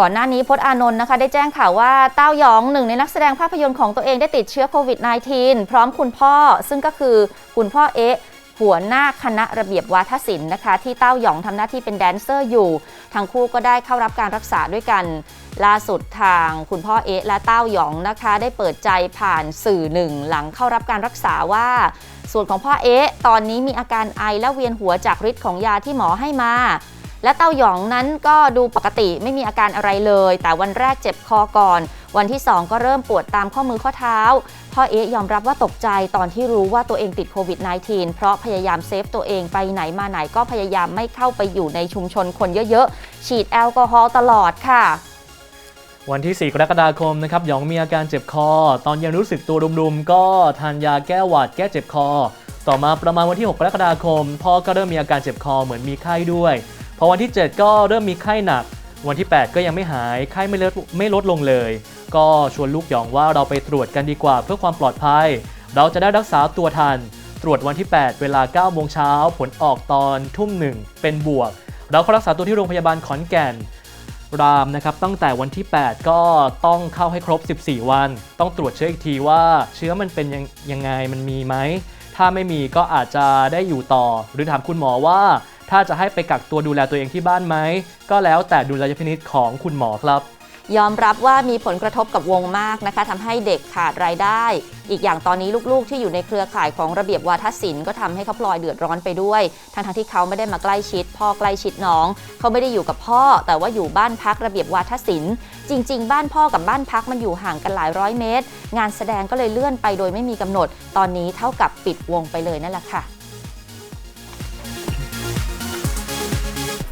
ก่อนหน้านี้พจน์อานนท์นะคะ ได้แจ้งข่าวว่าเต้าหยองหนึ่งในนักแสดงภาพยนตร์ของตัวเองได้ติดเชื้อโควิด -19 พร้อมคุณพ่อ ซึ่งก็คือคุณพ่อเอ๊ะหัวหน้าคณะระเบียบวาทศิลป์นะคะ ที่เต้าหยองทำหน้าที่เป็นแดนเซอร์อยู่ ทั้งคู่ก็ได้เข้ารับการรักษาด้วยกัน ล่าสุดทางคุณพ่อเอ๊ะและเต้าหยองนะคะ ได้เปิดใจผ่านสื่อหนึ่ง หลังเข้ารับการรักษาว่า ส่วนของพ่อเอ๊ะตอนนี้มีอาการไอและเวียนหัวจากฤทธิ์ของยาที่หมอให้มา และเต้าหยองนั้นก็ดูปกติไม่มีอาการอะไรเลย แต่วันแรกเจ็บคอก่อน วันที่ 2 ก็เริ่มปวดตามข้อมือข้อเท้า พ่อเอ๊ยอมรับว่าตกใจตอนที่รู้ว่าตัวเองติดโควิด -19 เพราะพยายามเซฟตัวเองไปไหนมาไหนก็พยายามไม่เข้าไปอยู่ในชุมชนคนเยอะๆ ฉีดแอลกอฮอล์ตลอดค่ะวันที่ 4 กรกฎาคมนะครับหยองมีอาการเจ็บคอ ตอนยังรู้สึกตัวรุมๆ ก็ทานยาแก้หวัดแก้เจ็บคอ ต่อมาประมาณวันที่ 6 กรกฎาคม พ่อก็เริ่มมีอาการเจ็บคอเหมือนมีไข้ด้วย พอวันที่ 7 ก็เริ่มมีไข้หนัก วันที่ 8 ก็ยังไม่หายไข้ไม่ลดไม่ลดลงเลย ก็ชวนลูกหยองว่าเราไปตรวจกันดีกว่าเพื่อความปลอดภัย เราจะได้รักษาตัวทัน ตรวจวันที่ 8 เวลา9โมงเช้าผลออกตอนทุ่มหนึ่งเป็นบวก เราเข้ารักษาตัวที่โรงพยาบาลขอนแก่นรามนะครับตั้งแต่วันที่ 8 ก็ต้องเข้าให้ครบ 14 วัน ต้องตรวจเชื้ออีกทีว่าเชื้อมันเป็นยังยังไงมันมีไหม ถ้าไม่มีก็อาจจะได้อยู่ต่อ หรือถามคุณหมอว่า ถ้าจะให้ไปกักตัวดูแลตัวเองที่บ้านไหม ก็แล้วแต่ดุลยพินิจของคุณหมอครับ ยอมรับว่ามีผลกระทบกับวงมากนะคะทำให้เด็กขาดรายได้ อีกอย่างตอนนี้ลูกๆ ที่อยู่ในเครือข่ายของระเบียบวาทศิลป์ก็ทำให้เขาพลอยเดือดร้อนไปด้วย ทั้งๆที่เขาไม่ได้มาใกล้ชิด พ่อใกล้ชิดน้อง เขาไม่ได้อยู่กับพ่อ แต่ว่าอยู่บ้านพักระเบียบวาทศิลป์ จริง ๆ บ้านพ่อกับบ้านพักมันอยู่ห่างกันหลายร้อยเมตร งานแสดงก็เลยเลื่อนไปโดยไม่มีกำหนด ตอนนี้เท่ากับปิดวงไปเลยนั่นแหละค่ะ